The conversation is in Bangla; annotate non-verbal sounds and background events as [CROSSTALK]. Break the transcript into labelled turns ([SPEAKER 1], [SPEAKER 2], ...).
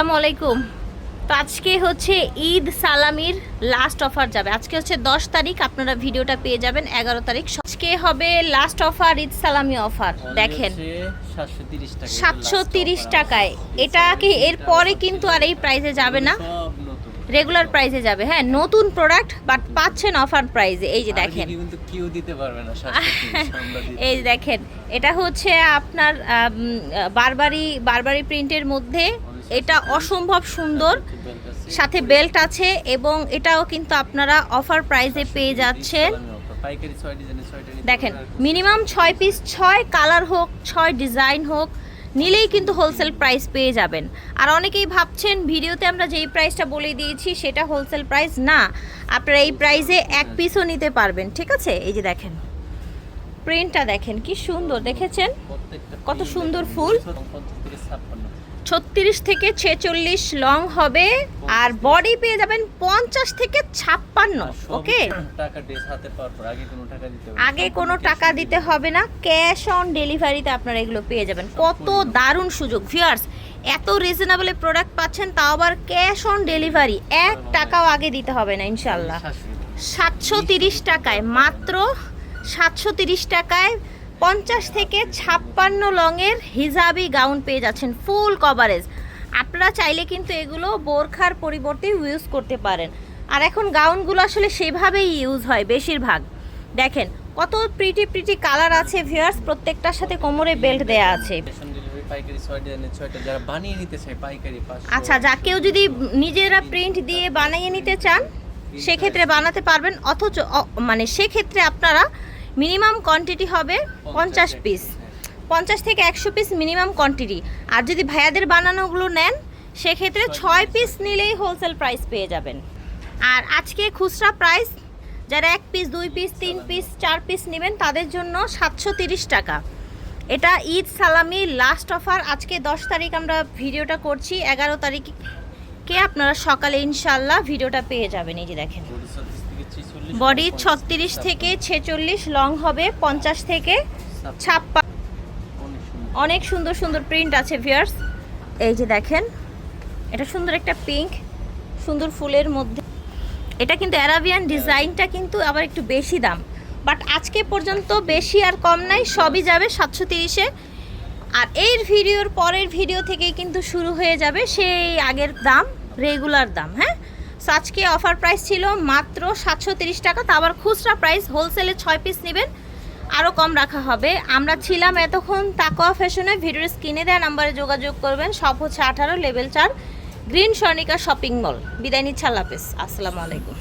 [SPEAKER 1] আসসালামু আলাইকুম। তো আজকে হচ্ছে ঈদ সালামির লাস্ট অফার যাবে। আজকে হচ্ছে দশ তারিখ আপনারা ভিডিওটা পেয়ে যাবেন এগারো তারিখ। আজকে হবে লাস্ট অফার ঈদ সালামি অফার দেখেন
[SPEAKER 2] সাতশো তিরিশ
[SPEAKER 1] টাকায়। এটা কি এর পরে কিন্তু আর এই প্রাইসে যাবে না? রেগুলার প্রাইসে যাবে। হ্যাঁ নতুন প্রোডাক্ট বাট পাচ্ছেন অফার প্রাইসে এই যে দেখেন।
[SPEAKER 2] কিন্তু কেউ দিতে পারবে না 730 [LAUGHS] আমরা দিতে
[SPEAKER 1] এই যে দেখেন এটা হচ্ছে আপনার বারবারি বারবারি প্রিন্টের মধ্যে এটা অসম্ভব সুন্দর। সাথে বেল্ট আছে এবং এটাও কিন্তু আপনারা অফার প্রাইসে পেয়ে যাচ্ছেন। দেখেন মিনিমাম ছয় পিস ছয় কালার হোক ছয় ডিজাইন হোক নিলেই কিন্তু হোলসেল প্রাইস পেয়ে যাবেন। আর অনেকেই ভাবছেন ভিডিওতে আমরা যেই প্রাইসটা বলে দিয়েছি সেটা হোলসেল প্রাইস না। আপনারা এই প্রাইসে এক পিসও নিতে পারবেন ঠিক আছে? এই যে দেখেন। প্রিন্টটা দেখেন, কি সুন্দর, দেখেছেন? কত সুন্দর ফুল।
[SPEAKER 2] 50 থেকে 56
[SPEAKER 1] ছত্রিশ থেকে ছেচল্লিশ লং হবে, আর বডি পেয়ে যাবেন পঞ্চাশ থেকে ছাপ্পান্ন, ওকে?
[SPEAKER 2] আগে কোনো টাকা দিতে হবে না,
[SPEAKER 1] ক্যাশ অন ডেলিভারিতে আপনারা এগুলো পেয়ে যাবেন। কত দারুণ সুযোগ, ভিউয়ার্স, এত রিজনেবলে প্রোডাক্ট পাচ্ছেন, তাও আবার ক্যাশ অন ডেলিভারি, এক টাকাও আগে দিতে হবে না ইনশাল্লাহ সাতশো তিরিশ টাকায়, মাত্র সাতশো তিরিশ টাকায় পঞ্চাশ থেকে ছাপ্পান্ন লংয়ের হিজাবি গাউন পেয়ে যাচ্ছেন ফুল কভারেজ। আপনারা চাইলে কিন্তু এগুলো বোরখার পরিবর্তে ইউজ করতে পারেন। আর এখন গাউনগুলো আসলে সেভাবেই ইউজ হয় বেশিরভাগ। দেখেন, কত প্রিটি প্রিটি কালার আছে ভিউয়ার্স প্রত্যেকটার সাথে কোমরে বেল্ট দেয়া আছে।
[SPEAKER 2] Cash on delivery পাইকারি ছয় ডিজাইনের ছয়টা যারা বানিয়ে নিতে চায় পাইকারি 500
[SPEAKER 1] আচ্ছা যা কেউ যদি নিজেরা প্রিন্ট দিয়ে বানিয়ে নিতে চান, সেক্ষেত্রে বানাতে পারবেন, অথচ মানে সেক্ষেত্রে আপনারা মিনিমাম কোয়ান্টিটি হবে পঞ্চাশ পিস পঞ্চাশ থেকে একশো পিস মিনিমাম কোয়ান্টিটি আর যদি ভাইয়াদের বানানোগুলো নেন সেক্ষেত্রে ছয় পিস নিলেই হোলসেল প্রাইস পেয়ে যাবেন। আর আজকে খুচরা প্রাইস যারা এক পিস দুই পিস তিন পিস চার পিস নেবেন তাদের জন্য সাতশো তিরিশ টাকা। এটা ঈদ সালামি লাস্ট অফার আজকে দশ তারিখ আমরা ভিডিওটা করছি এগারো তারিখকে আপনারা সকালে ইনশাল্লাহ ভিডিওটা পেয়ে যাবেন এই যে দেখেন।
[SPEAKER 2] বডি 36 থেকে 46
[SPEAKER 1] বডি ছত্রিশ থেকে ছেচল্লিশ লং হবে পঞ্চাশ থেকে ছাপ্পা
[SPEAKER 2] অনেক সুন্দর।
[SPEAKER 1] সুন্দর প্রিন্ট আছে ভিয়ার্স এই যে দেখেন এটা সুন্দর একটা পিঙ্ক সুন্দর ফুলের মধ্যে। এটা কিন্তু অ্যারাবিয়ান ডিজাইনটা কিন্তু আবার একটু বেশি দাম। বাট আজকে পর্যন্ত বেশি আর কম নাই সবই যাবে সাতশো তিরিশে। আর এই ভিডিওর পরের ভিডিও থেকেই কিন্তু শুরু হয়ে যাবে সেই আগের দাম। রেগুলার দাম হ্যাঁ? সো আজকে অফার প্রাইস ছিল মাত্র সাতশো তিরিশ টাকা, তা আবার খুচরা প্রাইস হোলসেলে ছয় পিস নেবেন আরও কম রাখা হবে। আমরা ছিলাম এতক্ষণ তাকোয়া ফ্যাশনে ভিডিওর স্ক্রিনে দেওয়া নাম্বারে যোগাযোগ করবেন, সব হচ্ছে আঠারো লেভেল চার গ্রিন স্বর্ণিকা শপিং মল বিদায় নিচ্ছে, আল্লাহ হাফেজ। আসসালামু আলাইকুম।